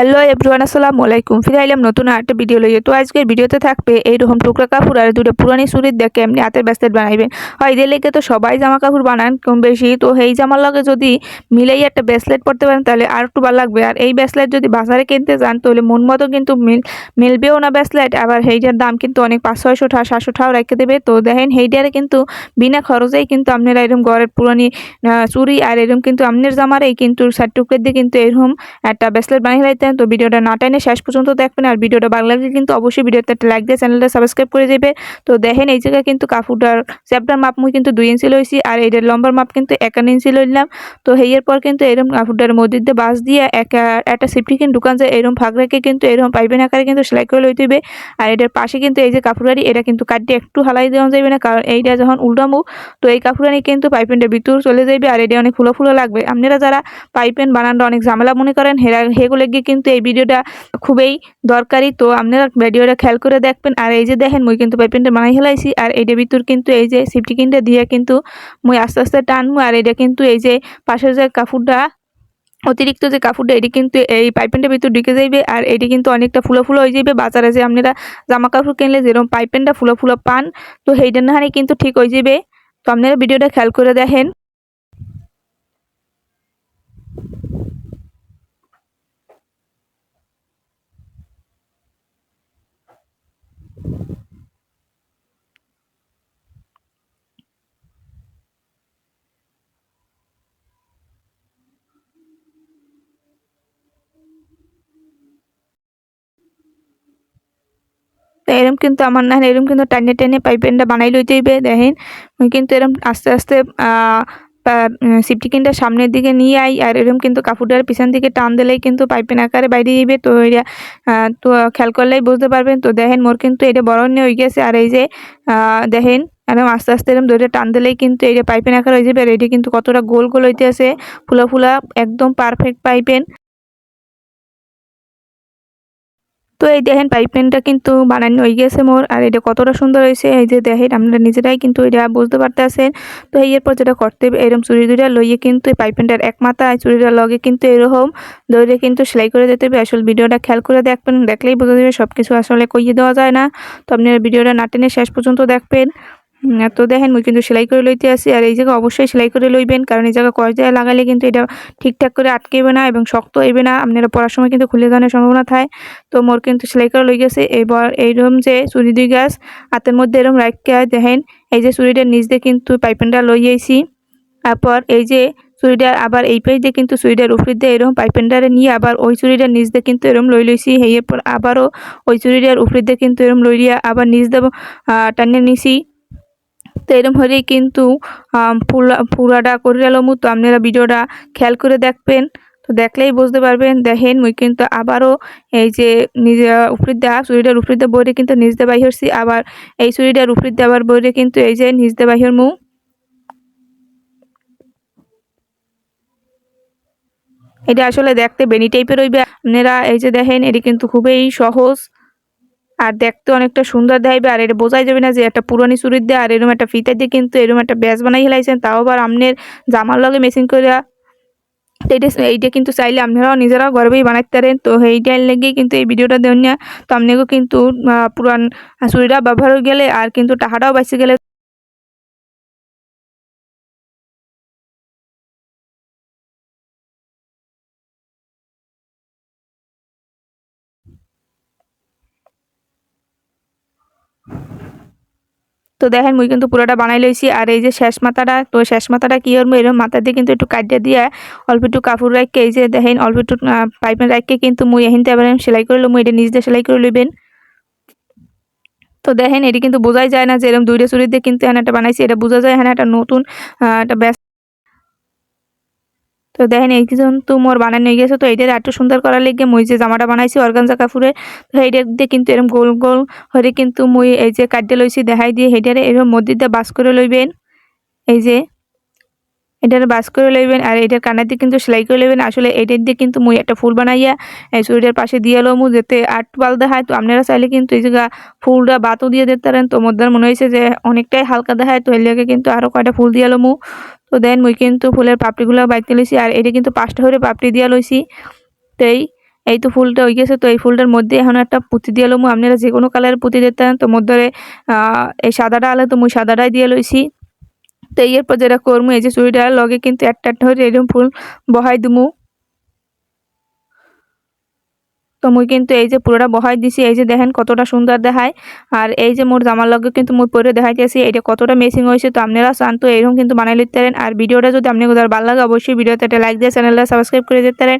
Hello everyone, আসসালামু আলাইকুম। ফিরে আইলাম নতুন একটা ভিডিও লইয়ে তো আজকের ভিডিওতে থাকবে এইরকম টুকরা কাপড় আর দুটো পুরানি সুরির দেখে এমনি হাতের ব্যাস্তেট বানাইবেন হয় এদের লেগে তো সবাই জামা কাপড় বানান কম বেশি। তো এই জামার লগে যদি মিলেই একটা ব্যাসলেট পরতে পারেন, তাহলে আর একটু ভালো লাগবে। আর এই ব্যাসলেট যদি বাজারে কিনতে যান, তাহলে মন মতো কিন্তু মিল মিলবেও না ব্যাসলেট আবার সেইটার দাম কিন্তু অনেক পাঁচ ছয়শো ঠা, সাতশো ঠাও রেখে দেবে। তো দেখেন সেইটারে কিন্তু বিনা খরচেই কিন্তু আপনারা এরকম ঘরের পুরানি চুড়ি আর এরকম কিন্তু আপনার জামারই কিন্তু সাইড টুকরের দিয়ে কিন্তু এরকম একটা ব্রেসলেট বানিয়ে তো ভিডিওটা না টাইনে শেষ পর্যন্ত দেখবেন। আর ভিডিওটা ভালো লাগলে কিন্তু অবশ্যই ভিডিওতে একটা লাইক দিয়ে চ্যানেলটা সাবস্ক্রাইব করে দেবে। তো দেখেন, এই জায়গায় কিন্তু কাপড়টার চ্যাপ্টার মাপ মুই কিন্তু দুই ইঞ্চি লইছি আর এটার লম্বার মাপ কিন্তু একান্ন ইঞ্চি লইলাম। তো হেয়ের পর কিন্তু এরকম কাপড়টার মধ্যে দিয়ে বাস দিয়ে একটা একটা সিফটি কিন্তু দোকান যায়। এরকম ফাঁক রেখে কিন্তু এরকম পাইপেন আকারে কিন্তু সেলাই করে লইতে হবে। আর এটার পাশে কিন্তু এই যে কাপড়ারি এটা কিন্তু কাটতে একটু হালাই দেওয়া যাবে না। কারণ এইটা যখন উল্টামু, তো এই কাপড়ানি কিন্তু পাইপেনটা ভিতর চলে যাবে আর এটা অনেক ফুলো ফুলো লাগবে। আপনারা যারা পাইপেন বানানটা অনেক ঝামেলা মনে করেন, হেরা হেগুলো গিয়ে কিন্তু এই ভিডিওটা খুবই দরকারি। তো আপনারা ভিডিওটা খেয়াল করে দেখবেন। আর এই যে দেখেন, মুই কিন্তু পাইপেনটা বানাই হেলাইছি আর এইটার ভিতর কিন্তু এই যে সিফটি কিনটা দিয়ে কিন্তু মুই আস্তে আস্তে টানবো। আর এটা কিন্তু এই যে পাশের যে কাপড়টা, অতিরিক্ত যে কাপড়টা, এটি কিন্তু এই পাইপেনটার ভিতর ঢুকে যাইবে। আর এটি কিন্তু অনেকটা ফুলো ফুলো হয়ে যাবে বাজারে যে আপনারা জামা কাপড় কিনলে যেরকম পাইপেনটা ফুলো ফুলো পান, তো সেইটা না কিন্তু ঠিক হয়ে যাবে তো আপনারা ভিডিওটা খেয়াল করে দেখেন। এরম কিন্তু আমার না, এরম কিন্তু টাইনে টেনে পাইপেনটা বানাই লইতে হইবে, দেখেন। কিন্তু এরম আস্তে আস্তে সিপটিকিনটা সামনের দিকে নিয়ে আই, আর এরম কিন্তু কাপড়টার পিছন দিকে টান দিলেই কিন্তু পাইপেন আকারে বাইরে যাইবে তো এটা তো খেয়াল করলেই বুঝতে পারবেন। তো দেখেন, মোর কিন্তু এটা বড় নিয়ে হয়ে গেছে। আর এই যে দেখেন, এরম আস্তে আস্তে এরম ধরে টান দিলেই কিন্তু এটা পাইপেন আকার হয়ে যাবে। আর এটা কিন্তু কতটা গোল গোল হইতে আছে ফুলা ফুলা, একদম পারফেক্ট পাইপেন তো এই দেখেন পাইপেনটা কিন্তু বানানো হয়ে গেছে মোর, আর এটা কতটা সুন্দর হয়েছে, এই যে দেখেন আপনারা নিজেরাই কিন্তু এটা বুঝতে পারতে পারতেছেন। তো এই এরপর যেটা করতে হবে এরকম চুরি দুইটা লইয়ে কিন্তু এই পাইপেনটার এক মাথা আর চুরিটা লগে কিন্তু এরকম দৌড়ে কিন্তু সেলাই করে দিতে হবে। আসলে ভিডিওটা খেয়াল করে দেখবেন, দেখলেই বোঝা যাবে সব কিছু আসলে কইয়ে দেওয়া যায় না। তো আপনারা ভিডিওটা না টেনে শেষ পর্যন্ত দেখবেন। তো দেখেন, মুই কিন্তু সেলাই করে লইতে আসি। আর এই জায়গায় অবশ্যই সেলাই করে লইবেন, কারণ এই জায়গায় কয় জায়গায় লাগালে কিন্তু এটা ঠিকঠাক করে আটকেবে না এবং শক্ত হইবে না। আপনারা পড়ার সময় কিন্তু খুলে যাওয়ার সম্ভাবনা থাকে। তো মোর কিন্তু সেলাই করা লই গেছে। এবার এইরকম যে চুরি দুই গাছ, হাতের মধ্যে এরকম রাখিয়া দেখেন, এই যে চুরিটার নিচ দিয়ে কিন্তু পাইপেনটা লই আইছি তারপর এই যে চুরিটার আবার এই পেজ দিয়ে কিন্তু চুরিটার উপর দিয়ে এরকম পাইপেনটারে নিয়ে আবার ওই চুরিটার নিচ দিয়ে কিন্তু এরকম লই লইছি। হেয়ে পর আবারও ওই চুরিটার উপর দিয়ে কিন্তু এরকম লই লিয়া আবার নিচ দেব টানিয়ে নিছি। তো এরকম হলেই কিন্তু পুরা পুরাটা করে এলাম তো আপনারা ভিডিওটা খেয়াল করে দেখবেন। তো দেখলেই বুঝতে পারবেন। দেখেন, মুই কিন্তু আবারও এই যে নিজে উপরে দেওয়া চুরিটার উপরে দিয়ে বইরে কিন্তু নিজ দিয়ে বাহিরছি আবার এই চুরিটার উপরে দেওয়ার বইরে কিন্তু এই যে নিজ দিয়ে বাহির মু। এটা আসলে দেখতে বেনি টাইপের হইবে। আপনারা এই যে দেখেন, এটি কিন্তু খুবই সহজ। আর দেখতে অনেকটা সুন্দর দেখবে আর এটা বোঝাই যাবে না যে একটা পুরানি চুরির দিয়ে আর এরকম একটা ফিতা দিয়ে কিন্তু এরকম একটা ব্যাস বানাই হেলাইছেন তাও আবার আপনার জামার লগে মেশিন করে এইটা এইটা কিন্তু চাইলে আপনারাও নিজেরাও গর্বেই বানাইতে পারেন। তো এইটার লেগেই কিন্তু এই ভিডিওটা না তো আপনাকেও কিন্তু পুরান চুরিটা ব্যবহার হয়ে গেলে আর কিন্তু টাকাটাও বাঁচে গেলে তো দেখেন, মুই কিন্তু পুরোটা বানাই লইছি। আর এই যে শেষ মাথাটা, তো শেষ মাথাটা কি করব এরকম মাথা দিয়ে কিন্তু একটু কাটিয়ে দিয়ে অল্প একটু কাপড় রাখকে এই যে দেখেন, অল্প একটু পাইপেন রাখকে কিন্তু মুই এহিনতে এবার সেলাই করে লম এটা নিজ দিয়ে সেলাই করে লইবেন। তো দেখেন, এটি কিন্তু বোঝাই যায় না যে এরকম দুইটা চুরি দিয়ে কিন্তু এখানে একটা বানাইছি, এটা বোঝা যায় এখানে একটা নতুন একটা তো দেখেন, এই কিন্তু মোর বানানো হয়ে গেছে, তো এইটার একটু সুন্দর করার লেগে মুই যে জামাটা বানাইছি, অর্গানজা কাপড়ের তো এইটার দিয়ে কিন্তু এরকম গোল গোল হরে কিন্তু মুই এই যে কাটতে লইছি, দেখাই দিয়ে সেইটারে এরকম মধ্যে দিয়ে বাস করে লইবেন। এই যে এটার বাস করে লইবেন আর এটার দিয়ে কিন্তু সেলাই করে লইবেন। আসলে এটার দিয়ে কিন্তু মুই একটা ফুল বানাইয়া, এই চুড়িটার পাশে দিয়ে লমু যাতে আট পাল দেখায়। তো আপনারা চাইলে কিন্তু এই জায়গা ফুলটা বাতও দিয়ে দিতে পারেন। তো মধ্যে মনে হয়েছে যে অনেকটাই হালকা দেখায়, তো এর কিন্তু আরও কয়টা ফুল দিয়ে লমু। তো দেন মুই কিন্তু ফুলের পাপড়িগুলো বাইতে লইছি আর এটা কিন্তু পাঁচটা করে পাপড়ি দিয়া লইছি। তো এই এই তো ফুলটা হয়ে গেছে, তো এই ফুলটার মধ্যে এখন একটা পুঁতি দিয়ে লমু। আপনারা যে কোনো কালারের পুঁতি দিতে পারেন। তো মধ্যে এই সাদাটা আলে তো মুই সাদাটাই দিয়ে লইছি। তো এরপর যেটা করব এই যে চুড়িটার লগে কিন্তু একটা একটা এরকম ফুল বহাই দিমু। তো মুই কিন্তু এই যে পুরোটা বহাই দিছি, এই যে দেখেন কতটা সুন্দর দেখায়। আর এই যে মোর জামার লগে কিন্তু মুই পরে দেখাইতেছি এটা কতটা মেসিং হয়েছে। তো আপনারা চান তো এরকম কিন্তু বানাই লিখতে পারেন। আর ভিডিওটা যদি আপনি ভালো লাগে, অবশ্যই ভিডিওতে একটা লাইক দিয়ে চ্যানেলটা সাবস্ক্রাইব করে দিতে পারেন।